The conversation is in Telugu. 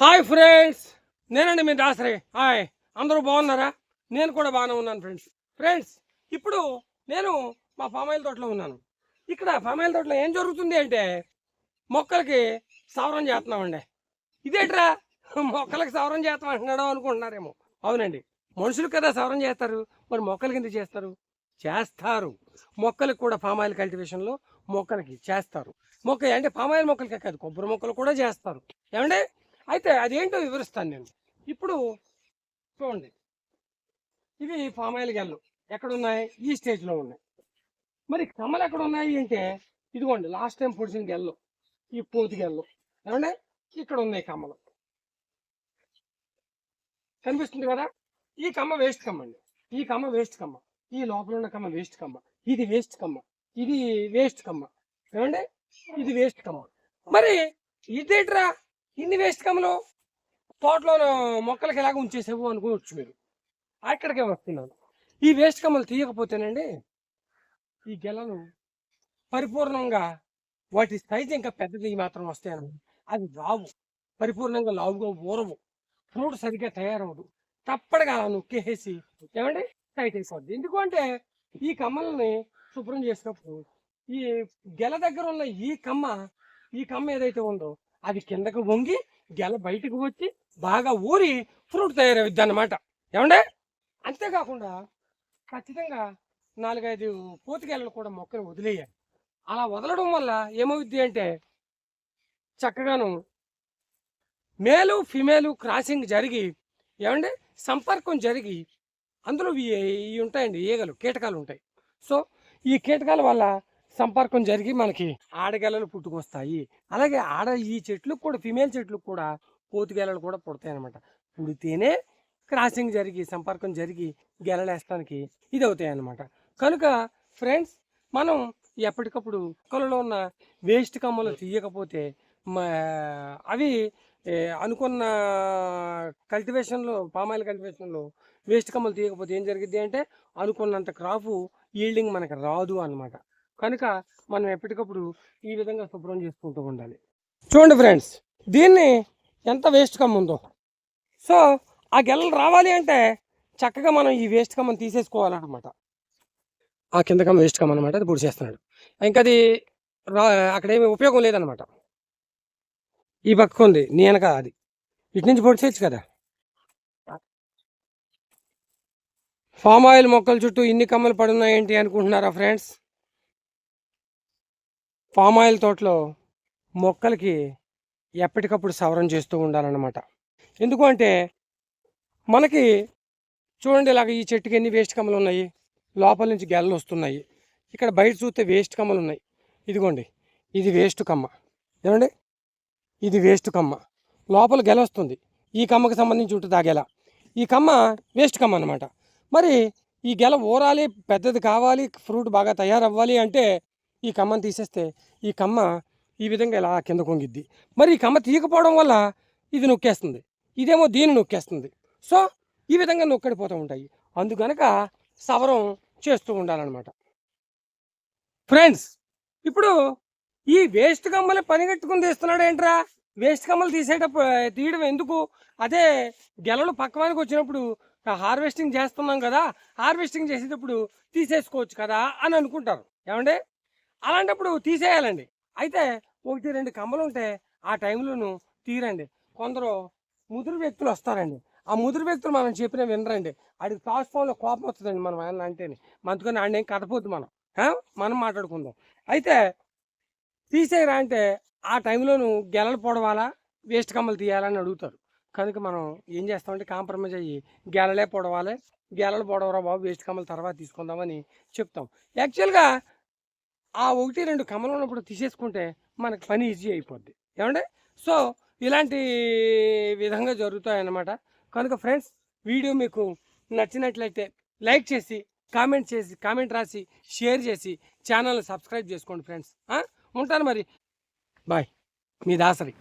హాయ్ ఫ్రెండ్స్ నేనండి మీ దాసరి. హాయ్ అందరూ బాగున్నారా? నేను కూడా బాగానే ఉన్నాను ఫ్రెండ్స్ ఫ్రెండ్స్ ఇప్పుడు నేను మా పామాయిల్ తోటలో ఉన్నాను. ఇక్కడ పామాయిల్ తోటలో ఏం జరుగుతుంది అంటే మొక్కలకి సవరం చేస్తున్నామండి. ఇదేట్రా? మొక్కలకి సవరం చేస్తాం అంటున్నాడు అనుకుంటున్నారేమో. అవునండి. మనుషులు కదా సవరం చేస్తారు. మరి మొక్కలకి ఎందుకు చేస్తారు? చేస్తారు. మొక్కలకు కూడా పామాయిల్ కల్టివేషన్లో మొక్కలకి చేస్తారు. మొక్క అంటే పామాయిల్ మొక్కలకే కాదు కొబ్బరి మొక్కలు కూడా చేస్తారు. ఏమండి? అయితే అదేంటో వివరిస్తాను నేను. ఇప్పుడు చూడండి. ఇవి పామాయిల్ గెల్లు. ఎక్కడున్నాయి? ఈ స్టేజ్లో ఉన్నాయి. మరి కమలు ఎక్కడ ఉన్నాయి అంటే ఇదిగోండి లాస్ట్ టైం పొడిచిన గెల్లు. ఈ పోతు గెల్లు. ఏమంటే ఇక్కడ ఉన్నాయి కమ్మలు కనిపిస్తుంది కదా? ఈ కమ్మ వేస్ట్ కమ్మ అండి. ఈ కమ్మ వేస్ట్ కమ్మ. ఈ లోపల ఉన్న కమ్మ వేస్ట్ కమ్మ. ఇది వేస్ట్ కమ్మ. ఇది వేస్ట్ కమ్మ. ఏమండి? ఇది వేస్ట్ కమ్మ. మరి ఇదేట్రా? ఇన్ని వేస్ట్ కమ్మలు తోటలో మొక్కలకి ఎలాగ ఉంచేసావు అనుకోవచ్చు మీరు. అక్కడికే వస్తున్నాను. ఈ వేస్ట్ కమ్మలు తీయకపోతేనండి ఈ గెలలు పరిపూర్ణంగా వాటి సైజ్ ఇంకా పెద్దది మాత్రం వస్తాయని అవి రావు. పరిపూర్ణంగా లావుగా ఊరవు. ఫ్రూట్ సరిగ్గా తయారవదు. తప్పడుగా అలా నొక్కేసి ఏమండి? టైట్ అయిపోద్ది. ఎందుకు అంటే ఈ కమ్మల్ని శుభ్రం చేసినప్పుడు ఈ గెల దగ్గర ఉన్న ఈ కమ్మ ఈ కమ్మ ఏదైతే ఉందో అది కిందకు వంగి గెల బయటకు వచ్చి బాగా ఊరి ఫ్రూట్ తయారవుద్ది అన్నమాట ఏమండే? అంతేకాకుండా ఖచ్చితంగా నాలుగైదు పూతగెలలు కూడా మొక్కను వదిలేయాలి. అలా వదలడం వల్ల ఏమవుద్ది అంటే చక్కగాను మేలు ఫిమేలు క్రాసింగ్ జరిగి ఏమంటే సంపర్కం జరిగి అందులో ఇవి ఉంటాయండి ఈగలు కీటకాలు ఉంటాయి. సో ఈ కీటకాల వల్ల సంపర్కం జరిగి మనకి ఆడగెలలు పుట్టుకొస్తాయి. అలాగే ఆడ ఈ చెట్లు కూడా ఫిమేల్ చెట్లు కూడా పోతుగెలలు కూడా పుడతాయి అనమాట పుడితేనే క్రాసింగ్ జరిగి సంపర్కం జరిగి గెలలేస్తానికి ఇది అవుతాయి అన్నమాట కనుక ఫ్రెండ్స్ మనం ఎప్పటికప్పుడు మొక్కలలో ఉన్న వేస్ట్ కమ్మలు తీయకపోతే మా అవి అనుకున్న కల్టివేషన్లో పామాయిల్ కల్టివేషన్లో వేస్ట్ కమ్మలు తీయకపోతే ఏం జరిగింది అంటే అనుకున్నంత క్రాపు ఈల్డింగ్ మనకు రాదు అన్నమాట. కనుక మనం ఎప్పటికప్పుడు ఈ విధంగా శుభ్రం చేసుకుంటూ ఉండాలి. చూడండి ఫ్రెండ్స్ దీన్ని ఎంత వేస్ట్ కమ్మ ఉందో. సో ఆ గెలలు రావాలి అంటే చక్కగా మనం ఈ వేస్ట్ కమ్మని తీసేసుకోవాలన్నమాట. ఆ కింద కమ్మ వేస్ట్ కమ్మ అనమాట అది పొడి చేస్తున్నాడు. ఇంకా అది రా అక్కడ ఏమి ఉపయోగం లేదనమాట ఈ పక్క ఉంది నేనక వెనక అది. ఇటు నుంచి పొడి చేయొచ్చు కదా. ఫామ్ ఆయిల్ మొక్కల చుట్టూ ఇన్ని కమ్మలు పడున్నాయి ఏంటి అనుకుంటున్నారా ఫ్రెండ్స్? ఫామ్ ఆయిల్ తోటలో మొక్కలకి ఎప్పటికప్పుడు సవరం చేస్తూ ఉండాలన్నమాట. ఎందుకు అంటే మనకి చూడండి ఇలాగ ఈ చెట్టుకి ఎన్ని వేస్ట్ కమ్మలు ఉన్నాయి? లోపల నుంచి గెలలు వస్తున్నాయి. ఇక్కడ బయట చూస్తే వేస్ట్ కమ్మలు ఉన్నాయి. ఇదిగోండి ఇది వేస్ట్ కమ్మ. ఏమండి? ఇది వేస్ట్ కమ్మ. లోపల గెల వస్తుంది. ఈ కమ్మకి సంబంధించి ఉంటుంది ఆ గెల. ఈ కమ్మ వేస్ట్ కమ్మ అనమాట మరి ఈ గెల ఊరాలి పెద్దది కావాలి ఫ్రూట్ బాగా తయారవ్వాలి అంటే ఈ కమ్మను తీసేస్తే ఈ కమ్మ ఈ విధంగా ఇలా కింద కొంగిద్ది. మరి ఈ కమ్మ తీయకపోవడం వల్ల ఇది నొక్కేస్తుంది. ఇదేమో దీన్ని నొక్కేస్తుంది. సో ఈ విధంగా నొక్కడిపోతూ ఉంటాయి. అందుకనక సవరం చేస్తూ ఉండాలన్నమాట. ఫ్రెండ్స్ ఇప్పుడు ఈ వేస్ట్ కమ్మలు పనిగట్టుకుని తీస్తున్నాడు ఏంట్రా? వేస్ట్ కమ్మలు తీసేటప్పుడు తీయడం ఎందుకు? అదే గెలలు పక్కవానికి వచ్చినప్పుడు హార్వెస్టింగ్ చేస్తున్నాం కదా హార్వెస్టింగ్ చేసేటప్పుడు తీసేసుకోవచ్చు కదా అని అనుకుంటారు. ఏమంటే అలాంటప్పుడు తీసేయాలండి. అయితే ఒకటి రెండు కమ్మలు ఉంటే ఆ టైంలోను తీరండి. కొందరు ముదురు వ్యక్తులు వస్తారండి. ఆ ముదురు వ్యక్తులు మనం చెప్పిన వినరండి. ఆడికి తాసుపోలో కోపం వస్తుందండి మనం ఆయన అంటేనే. అందుకని ఆయన ఏం కథపోద్దు మనం. మనం మాట్లాడుకుందాం. అయితే తీసేయరా అంటే ఆ టైంలోను గెలలు పొడవాలా? వేస్ట్ కమ్మలు తీయాలని అడుగుతారు. కనుక మనం ఏం చేస్తామంటే కాంప్రమైజ్ అయ్యి గెలలే పొడవాలి. గెలలు పొడవరా బాబు? వేస్ట్ కమ్మలు తర్వాత తీసుకుందామని చెప్తాం. యాక్చువల్గా ఆ ఒకటి రెండు కమలం ఉన్నప్పుడు తీసేసుకుంటే మనకు పని ఈజీ అయిపోద్ది. ఏమంటే సో ఇలాంటి విధంగా జరుగుతాయన్నమాట. కనుక ఫ్రెండ్స్ వీడియో మీకు నచ్చినట్లయితే లైక్ చేసి కామెంట్ చేసి కామెంట్ రాసి షేర్ చేసి ఛానల్ని సబ్స్క్రైబ్ చేసుకోండి ఫ్రెండ్స్. ఉంటాను మరి. బాయ్. మీ దాసరి.